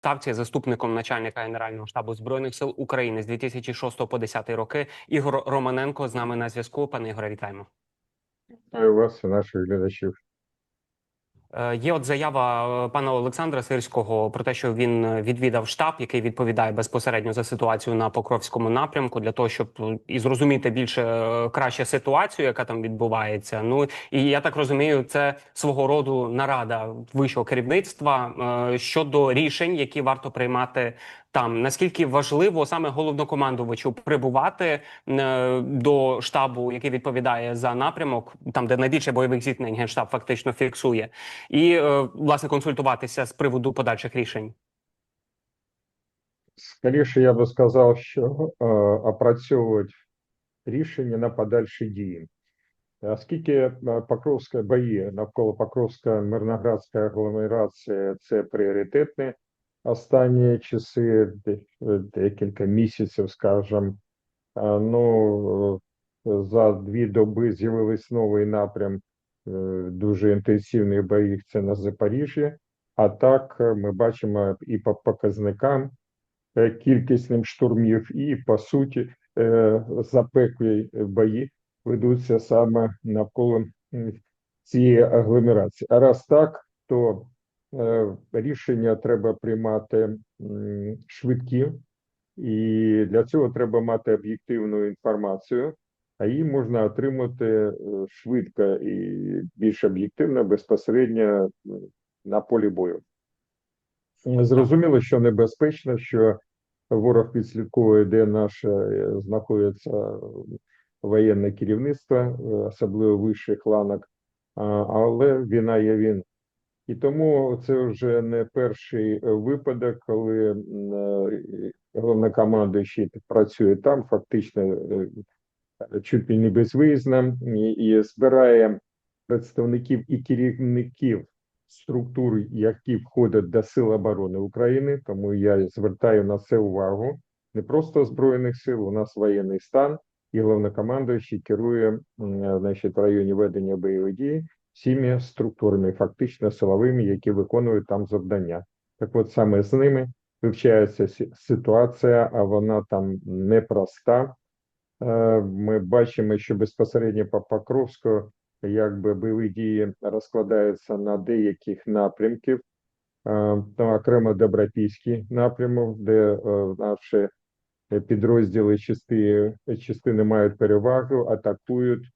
ставці заступником начальника Генерального штабу збройних сил України з 2006 по 10 роки. Ігор Романенко з нами на зв'язку. Пане Ігоре, вітаємо. Вітаю вас і наших глядачів. Е, Є от заява е, пана Олександра Сирського про те, що він е, відвідав штаб, який відповідає безпосередньо за ситуацію на Покровському напрямку, для того, щоб і зрозуміти більше краще ситуацію, яка там відбувається. Ну і я так розумію, це свого роду нарада вищого керівництва щодо рішень, які варто приймати там. Наскільки важливо саме головнокомандувачу прибувати е, до штабу, який відповідає за напрямок, там де найбільше бойових зіткнень генштаб фактично фіксує, і е, власне консультуватися з приводу подальших рішень. Скоріше я би сказав, що е, опрацьовують рішення на подальші дії. Оскільки е, Покровська бої навколо Покровська Мирноградська агломерація це пріоритетні останні часи, декілька місяців, скажімо, ну за дві доби з'явились новий напрям е, дуже інтенсивних боїв. Це на Запоріжжі. А так е, ми бачимо і по показникам е, кількісним штурмів, і по суті запеклі бої ведуться саме навколо цієї агломерації. А раз так, то рішення треба приймати швидкі, і для цього треба мати об'єктивну інформацію, а її можна отримати е, швидко і більш об'єктивно безпосередньо е, на полі бою. Зрозуміло, що небезпечно, що ворог відслідковує, де наше е, знаходиться воєнне керівництво, е, особливо вищих ланок, але війна є він. І тому це вже не перший е, випадок, коли е, головнокомандуючий працює там, фактично е, чуть ли не безвиїзно, і, збирає представників і керівників структур, які входять до Сил оборони України. Тому я звертаю на це увагу. Не просто збройних сил, у нас воєнний стан, і головнокомандуючий керує значить, в районі ведення бойових дій всіми структурами, фактично силовими, які виконують там завдання. Так от саме з ними вивчається ситуація, а вона там непроста. Е, Ми бачимо, що безпосередньо по Покровську якби бойові дії розкладаються на деяких напрямків, Е, там окремо Добропільський напрямок, де е, наші підрозділи частини, частини мають перевагу, атакують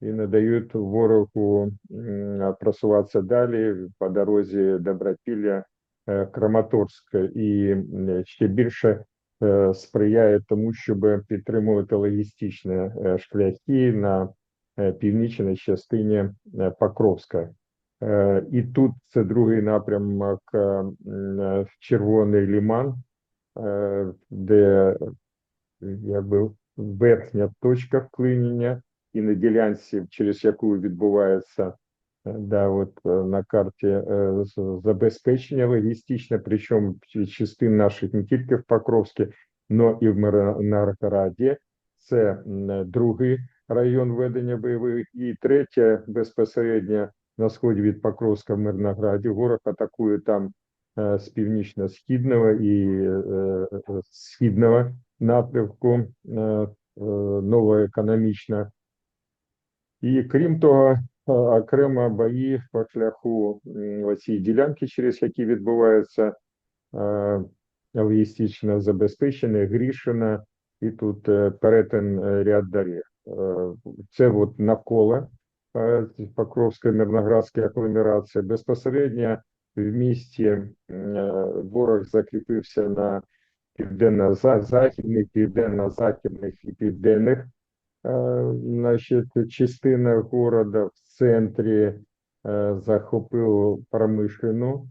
і не дають ворогу просуватися далі по дорозі Добропілля е, Краматорська і ще більше е, сприяє тому, щоб підтримувати логістичні е, шляхи на північній частині Покровська. І тут це другий напрямок е, Червоний Ліман, де якби верхня точка вклинення і на ділянці, через яку відбувається е, да, от е, на карті е, забезпечення логістичне, причому частин наших не тільки в Покровській, но і в Мирнограді. Це другий район ведення бойових і третє безпосередньо на сході від Покровська в Мирнограді. Ворог атакує там з північно-східного і східного напрямку новоекономічна. І крім того, е, окремо бої по шляху оцій ділянки, через які відбувається е, логістичне забезпечення, Грішина, і тут е, перетин ряд доріг. Це от навколо Покровської Мирноградської агломерації. Безпосередньо в місті ворог закріпився на південно-західних, південно-західних і південних е, значить, частинах города в центрі е, захопив промишлену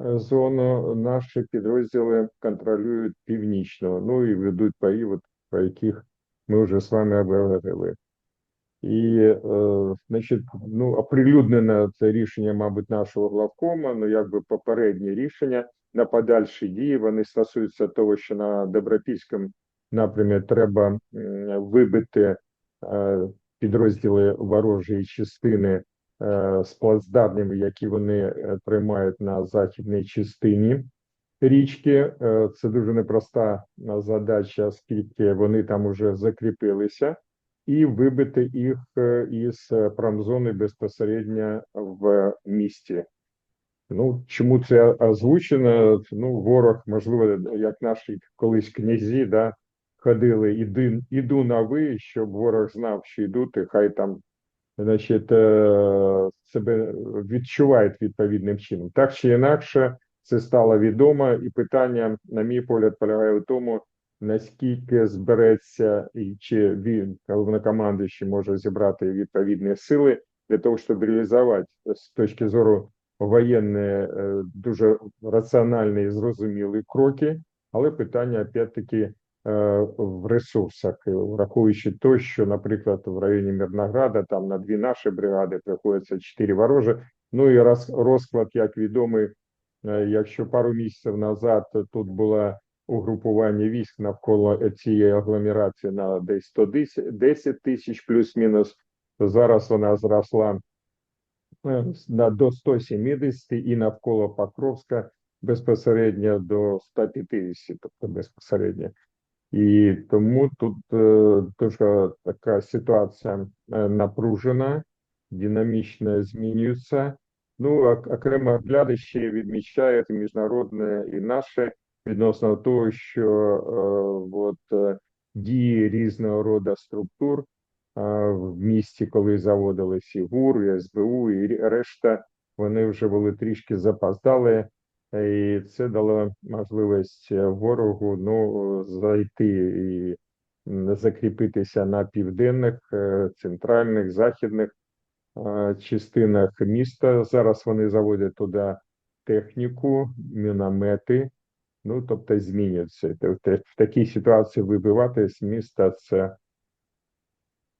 е, зону. Наші підрозділи контролюють північну, ну і ведуть бої, от, про яких ми вже з вами обговорили. І, значить, ну, оприлюднено це рішення, мабуть, нашого главкома, ну, якби попередні рішення на подальші дії. Вони стосуються того, що на Добропільському напрямі треба вибити підрозділи ворожої частини е, з плацдармів, які вони е, тримають на західній частині. річки. Е, Це дуже непроста е, задача, оскільки вони там уже закріпилися, і вибити їх е, із е, промзони безпосередньо в місті. Ну, чому це озвучено? Ну, ворог, можливо, як наші колись князі, да, ходили іди, іду на ви, щоб ворог знав, що йдуть, хай там значить, е, себе відчувають відповідним чином. Так чи інакше, це стало відомо, і питання, на мій погляд, полягає в тому, наскільки збереться і чи він, головнокомандуючий, може зібрати відповідні сили для того, щоб реалізувати з точки зору воєнні е, дуже раціональні і зрозумілі кроки, але питання опять-таки в ресурсах, І враховуючи те, що, наприклад, в районі Мирнограда там на дві наші бригади приходиться чотири ворожі. Ну і роз- розклад, як відомий, е, якщо пару місяців назад тут було угрупування військ навколо цієї агломерації на десь 110 10 тисяч плюс-мінус, зараз вона зросла е, на до 170 і навколо Покровська безпосередньо до 150, тобто безпосередньо. І тому тут е, дуже така ситуація е, напружена, динамічно змінюється. Ну, ок- окремо глядачі відмічають міжнародне і наше відносно того, що е, от, дії різного роду структур в місті, коли заводились і ГУР, СБУ, і решта, вони вже були трішки запоздали, і це дало можливість е, ворогу ну, зайти і закріпитися на південних, е, центральних, західних е, частинах міста. Зараз вони заводять туди техніку, міномети. Ну, тобто змінюється. В такій ситуації вибивати з міста це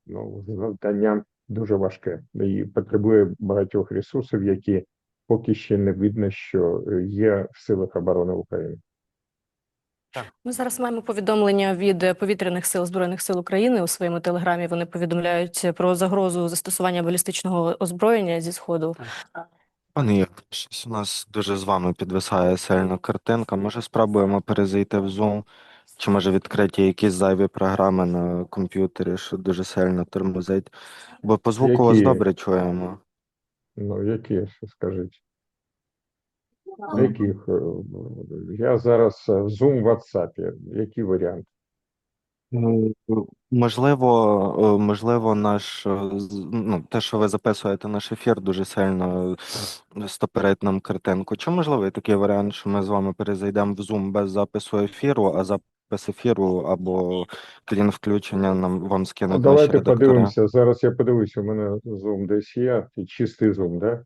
ну, завдання дуже важке і потребує багатьох ресурсів, які поки ще не видно, що е, є в силах оборони України. Ми зараз маємо повідомлення від повітряних сил Збройних сил України у своєму телеграмі. Вони повідомляють про загрозу застосування балістичного озброєння зі сходу. Пане Ігор, щось у нас дуже з вами підвисає сильно картинка. Може, спробуємо перезайти в Zoom, чи може відкриті якісь зайві програми на комп'ютері, що дуже сильно тормозить. Бо по звуку вас добре чуємо. Ну, які, скажіть? Яких? е, Я зараз е, в Zoom в WhatsApp. Який варіант? Ну, Можливо, е, можливо, наш ну, те, що ви записуєте наш ефір, дуже сильно стопорить нам картинку. Чи можливо є такий варіант, що ми з вами перезайдемо в Zoom без запису ефіру, а запис ефіру або клін включення нам вам Ну, скинуть наші давайте редактори? подивимося. Зараз я подивлюся, у мене зум десь є, і чистий зум, да?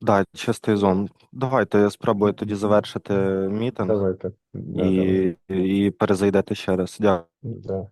Да, чистий Zoom. Давайте я спробую тоді завершити мітинг Давайте. Да, давай. і, і перезайдете ще раз. Дякую. Да.